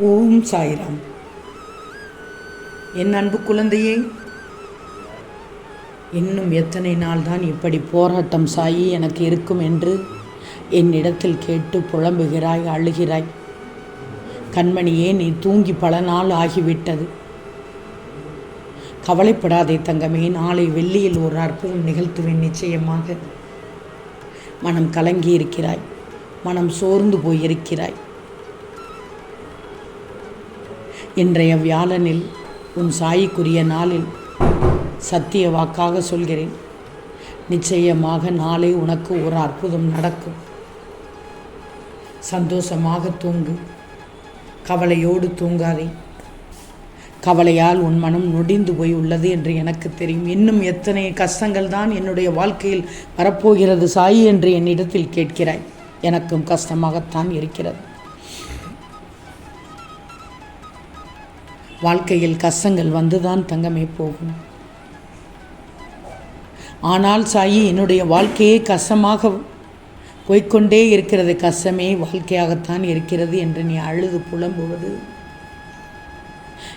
ஓம் சாய்ராம். என் அன்பு குழந்தையே இன்னும் எத்தனை நாள் தான் இப்படி போராட்டம் சாயி எனக்கு இருக்கும் என்று என்னிடத்தில் கேட்டு புலம்புகிறாய் அழுகிறாய். கண்மணியே நீ தூங்கி பல நாள் ஆகிவிட்டது. கவலைப்படாதே தங்கமே நாளை வெள்ளியில் ஒரு அற்புதம் நிகழ்த்துவேன் நிச்சயமாக. மனம் கலங்கி இருக்கிறாய் மனம் சோர்ந்து போயிருக்கிறாய். இன்றைய வியாழனில் உன் சாய்க்குரிய நாளில் சத்திய வாக்காக சொல்கிறேன். நிச்சயமாக நாளை உனக்கு ஒரு அற்புதம் நடக்கும். சந்தோஷமாக தூங்கு. கவலையோடு தூங்காதே. கவலையால் உன் மனம் நொடிந்து போய் உள்ளது என்று எனக்கு தெரியும். இன்னும் எத்தனை கஷ்டங்கள் தான் என்னுடைய வாழ்க்கையில் வரப்போகிறது சாயி என்று என்னிடத்தில் கேட்கிறாய். எனக்கும் கஷ்டமாகத்தான் இருக்கிறது. வாழ்க்கையில் கஷ்டங்கள் வந்துதான் தங்கமே போகும். ஆனால் சாயி என்னுடைய வாழ்க்கையே கஷ்டமாக போய்க்கொண்டே இருக்கிறது. கஷ்டமே வாழ்க்கையாகத்தான் இருக்கிறது என்று நீ அழுது புலம்புவது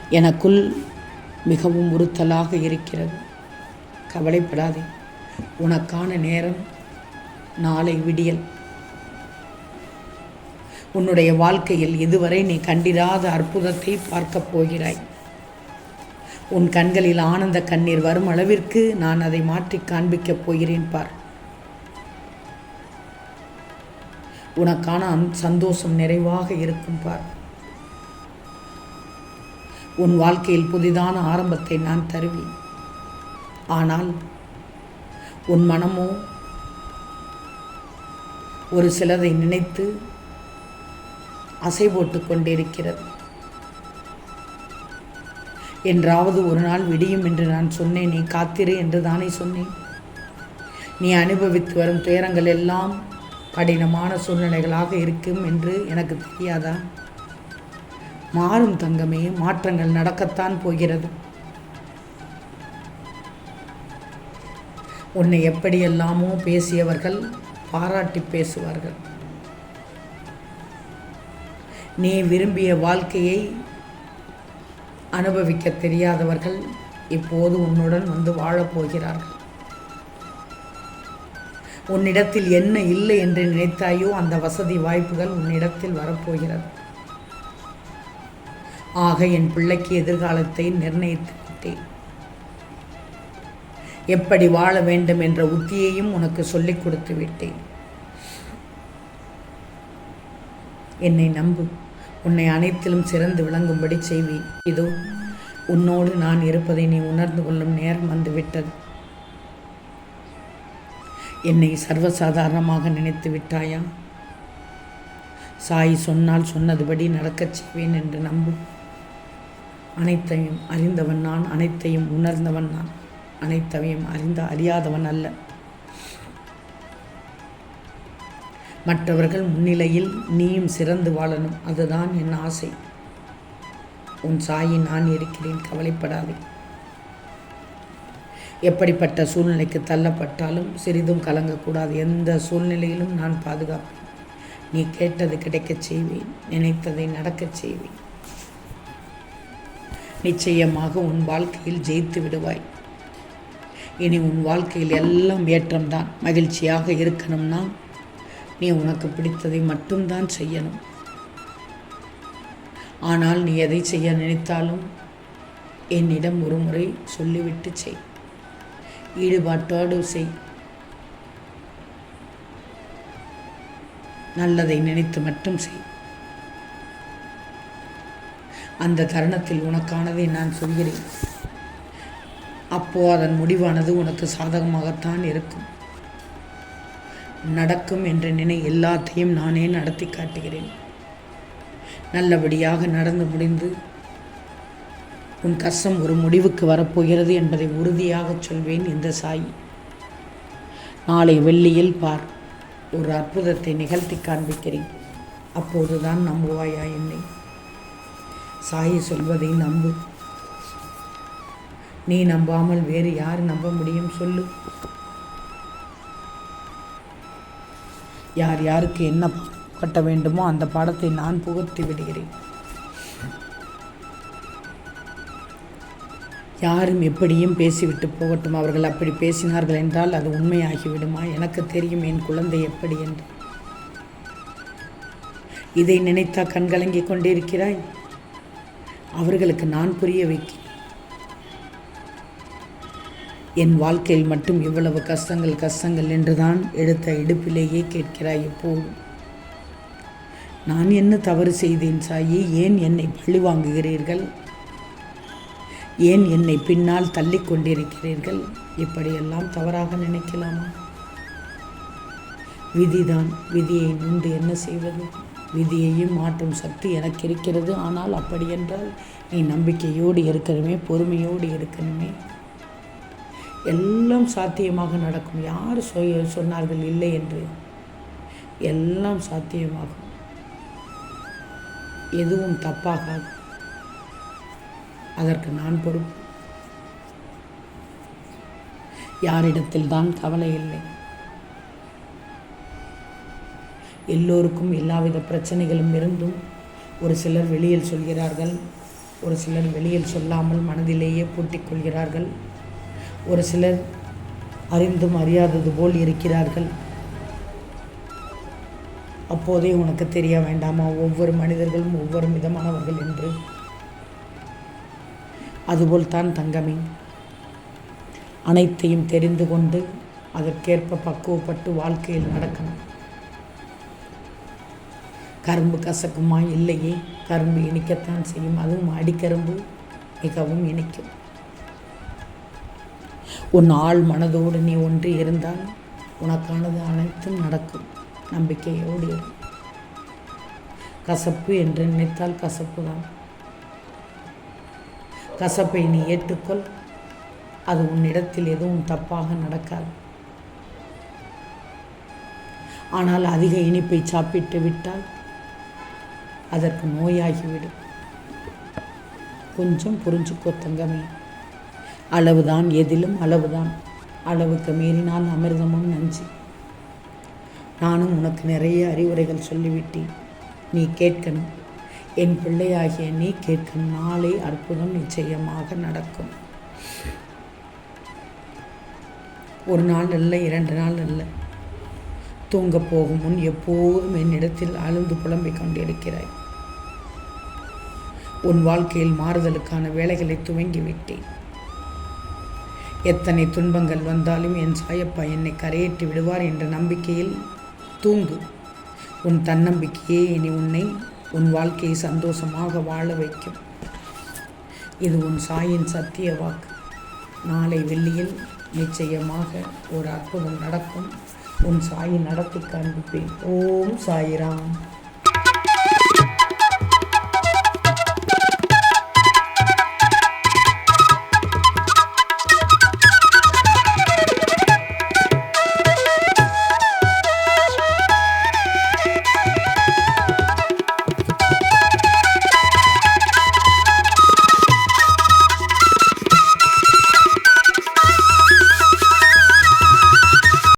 எனக்குள் மிகவும் உறுத்தலாக இருக்கிறது. கவலைப்படாதே. உனக்கான நேரம் நாளை விடியல். உன்னுடைய வாழ்க்கையில் இதுவரை நீ கண்டிராத அற்புதத்தை பார்க்கப் போகிறாய். உன் கண்களில் ஆனந்த கண்ணீர் வரும் அளவிற்கு நான் அதை மாற்றி காண்பிக்கப் போகிறேன் பார். உனக்கான சந்தோஷம் நிறைவாக இருக்கும் பார். உன் வாழ்க்கையில் புதிதான ஆரம்பத்தை நான் தருவேன். ஆனால் உன் மனமோ ஒரு சிலதை நினைத்து அசை போட்டு கொண்டிருக்கிறது என்றாவது ஒரு நாள் விடியும் என்று நான் சொன்னேன். நீ காத்திரு என்று தானே சொன்னேன். நீ அனுபவித்து வரும் துயரங்கள் எல்லாம் கடினமான சூழ்நிலைகளாக இருக்கும் என்று எனக்கு தெரியாதா? மாறும் தங்கமே மாற்றங்கள் நடக்கத்தான் போகிறது. உன்னை எப்படியெல்லாமோ பேசியவர்கள் பாராட்டி பேசுவார்கள். நீ விரும்பிய வாழ்க்கையை அனுபவிக்க தெரியாதவர்கள் இப்போது உன்னுடன் வந்து வாழப்போகிறார்கள் உன்னிடத்தில் என்ன இல்லை என்று நினைத்தாயோ அந்த வசதி வாய்ப்புகள் உன்னிடத்தில் வரப்போகிறது. ஆக என் பிள்ளைக்கு எதிர்காலத்தை நிர்ணயித்து விட்டேன் எப்படி வாழ வேண்டும் என்ற உத்தியையும் உனக்கு சொல்லிக் கொடுத்து விட்டேன். என்னை நம்பு. உன்னை அனைத்திலும் சிறந்து விளங்கும்படி செய்வேன். இதோ உன்னோடு நான் இருப்பதை நீ உணர்ந்து கொள்ளும் நேரம் வந்துவிட்டது. என்னை சர்வசாதாரணமாக நினைத்து விட்டாயா? சாய் சொன்னால் சொன்னதுபடி நடக்கச் செய்வேன் என்று நம்பு. அனைத்தையும் அறிந்தவன் நான் அனைத்தையும் உணர்ந்தவன் நான். அனைத்தையும் அறிந்த அறியாதவன் அல்ல. மற்றவர்கள் முன்னிலையில் நீயும் சிறந்து வாழணும். அதுதான் என் ஆசை. உன் சாயி நான் இருக்கிறேன் கவலைப்படாதே. எப்படிப்பட்ட சூழ்நிலைக்கு தள்ளப்பட்டாலும் சிறிதும் கலங்கக்கூடாது. எந்த சூழ்நிலையிலும் நான் பாதுகாப்பேன். நீ கேட்டது கிடைக்கச் செய்வேன். நினைத்ததை நடக்கச் செய்வேன். நிச்சயமாக உன் வாழ்க்கையில் ஜெயித்து விடுவாய். இனி உன் வாழ்க்கையில் எல்லாம் ஏற்றம்தான். மகிழ்ச்சியாக இருக்கணும்னா நீ உனக்கு பிடித்ததை மட்டும்தான் செய்யணும். ஆனால் நீ எதை செய்ய நினைத்தாலும் என்னிடம் ஒரு முறை சொல்லிவிட்டு செய். ஈடுபாட்டோடு செய். நல்லதை நினைத்து மட்டும் செய். அந்த தருணத்தில் உனக்கானதை நான் சொல்கிறேன். அப்போ அதன் முடிவானது உனக்கு சாதகமாகத்தான் இருக்கும். நடக்கும் என்ற நினை எல்லாத்தையும் நானே நடத்தி காட்டுகிறேன். நல்லபடியாக நடந்து முடிந்து உன் கஷ்டம் ஒரு முடிவுக்கு வரப்போகிறது என்பதை உறுதியாக சொல்வேன் இந்த சாய். நாளை வெள்ளியில் பார் ஒரு அற்புதத்தை நிகழ்த்தி காண்பிக்கிறேன். அப்போதுதான் நம்புவாயா என்னை? சாயி சொல்வதை நம்பு. நீ நம்பாமல் வேறு யார் நம்ப முடியும் சொல்லு. யார் யாருக்கு என்ன கட்ட வேண்டுமோ அந்த பாடத்தை நான் புகழ்த்தி விடுகிறேன். யாரும் எப்படியும் பேசிவிட்டு போகட்டும். அவர்கள் அப்படி பேசினார்கள் என்றால் அது உண்மையாகிவிடுமா? எனக்கு தெரியும் என் குழந்தை எப்படி என்று. இதை நினைத்தா கண்கலங்கிக் கொண்டிருக்கிறாய்? அவர்களுக்கு நான் புரிய வைக்க என் வாழ்க்கையில் மட்டும் இவ்வளவு கஷ்டங்கள் கஷ்டங்கள் என்றுதான் எடுத்த இடுப்பிலேயே கேட்கிறாய் எப்போது நான் என்ன தவறு செய்தேன் சாயி? ஏன் என்னை பழி வாங்குகிறீர்கள் ஏன் என்னை பின்னால் தள்ளி கொண்டிருக்கிறீர்கள்? இப்படியெல்லாம் தவறாக நினைக்கலாமா? விதிதான் விதியை நொந்து என்ன செய்வது? விதியையும் மாற்றும் சக்தி எனக்கு இருக்கிறது. ஆனால் அப்படி என்றால் நீ நம்பிக்கையோடு இருக்கணுமே பொறுமையோடு இருக்கணுமே. எல்லாம் சாத்தியமாக நடக்கும். யார் சொ- சொன்னார்கள் இல்லை என்று? எல்லாம் சாத்தியமாகும். எதுவும் தப்பாகாது. அதற்கு நான் பொறுப்பு. யாரிடத்தில் தான் கவலை இல்லை. எல்லோருக்கும் எல்லாவித பிரச்சனைகளும் இருந்தும் ஒரு சிலர் வெளியில் சொல்கிறார்கள் ஒரு சிலர் வெளியில் சொல்லாமல் மனதிலேயே பூட்டிக் கொள்கிறார்கள். ஒரு சிலர் அறிந்தும் அறியாதது போல் இருக்கிறார்கள். அப்போதே உனக்கு தெரிய வேண்டாமா? ஒவ்வொரு மனிதர்களும் ஒவ்வொரு விதமானவர்கள் என்று. அதுபோல் தான் தங்கமே. அனைத்தையும் தெரிந்து கொண்டு அதற்கேற்ப பக்குவப்பட்டு வாழ்க்கையில் நடக்கணும். கரும்பு கசக்குமா? இல்லையே. கரும்பு இனிக்கத்தான் செய்யும். அதுவும் அடிக்கரும்பு மிகவும் இனிக்கும். உன் ஆள் மனதோடு நீ ஒன்று இருந்தால் உனக்கானது அனைத்தும் நடக்கும். நம்பிக்கையோடு கசப்பு என்று நினைத்தால் கசப்பு தான். கசப்பை நீ ஏற்றுக்கொள். அது உன்னிடத்தில் எதுவும் தப்பாக நடக்காது. ஆனால் அதிக இனிப்பை சாப்பிட்டு விட்டால் அதற்கு நோயாகிவிடும். கொஞ்சம் புரிஞ்சுக்கோ தங்கமே. அளவுதான் எதிலும் அளவுதான். அளவுக்கு மீறினால் அமிர்தமும் நஞ்சு. நானும் உனக்கு நிறைய அறிவுரைகள் சொல்லிவிட்டேன். நீ கேட்கணும். என் பிள்ளையாகிய நீ கேட்கும் நாளை அற்புதம் நிச்சயமாக நடக்கும். ஒரு நாள் அல்ல இரண்டு நாள் அல்ல. தூங்கப் போகும் முன் எப்போதும் என்னிடத்தில் அழுந்து புலம்பிக் கொண்டிருக்கிறாய். உன் வாழ்க்கையில் மாறுதலுக்கான வேலைகளை துவங்கிவிட்டேன். எத்தனை துன்பங்கள் வந்தாலும் என் சாயப்பா என்னை கரையேற்றி விடுவார் என்ற நம்பிக்கையில் தூங்கு. உன் தன்னம்பிக்கையே இனி உன்னை உன் வாழ்க்கையை சந்தோஷமாக வாழ வைக்கும். இது உன் சாயின் சத்திய வாக்கு. நாளை வெள்ளியில் நிச்சயமாக ஒரு அற்புதம் நடக்கும். உன் சாயை நடத்தி காண்பிப்பேன் ஓம் சாயிராம்.